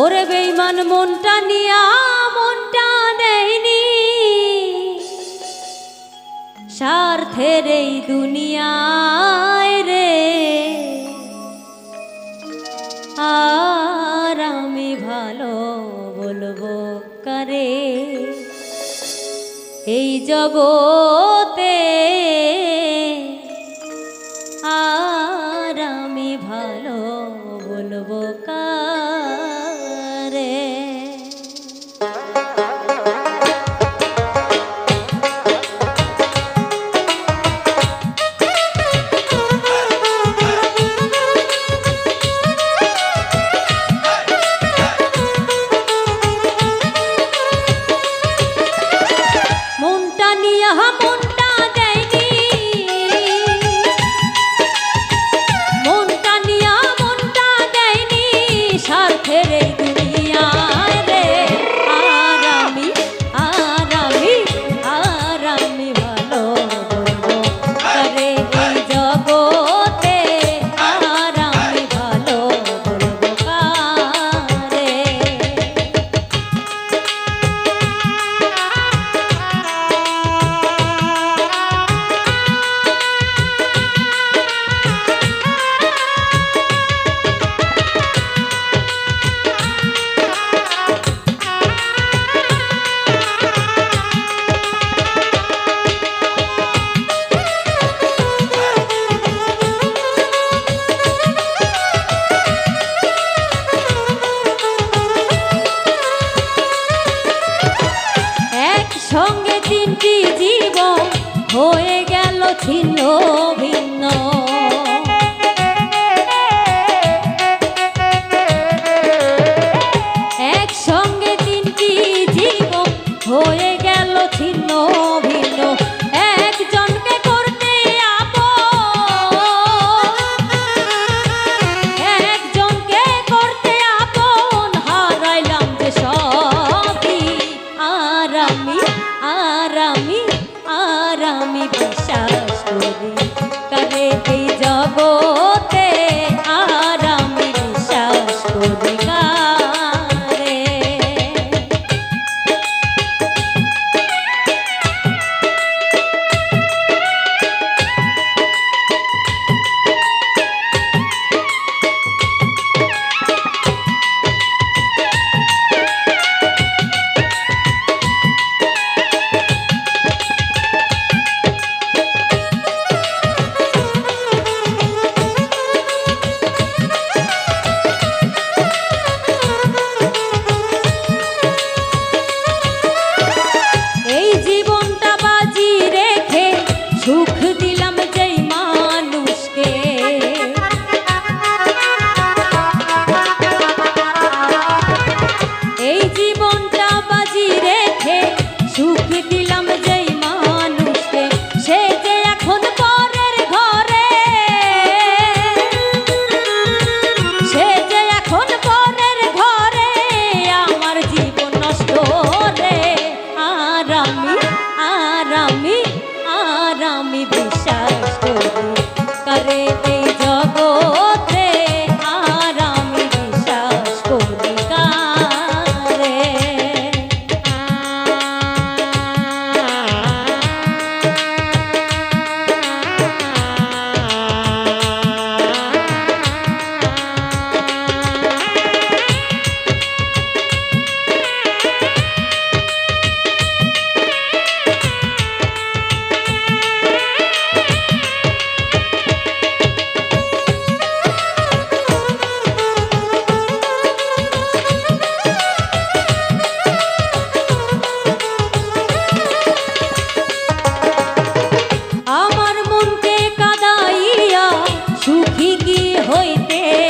ওরে বেইমান মনটা নিয়া, মনটা দেয়নি। স্বার্থের এই দুনিয়ায় রে, আর আমি ভালো বলব কারে? এই জগত ছিল ভিন্ন। একসঙ্গে তিনটি জীবন হয়ে হত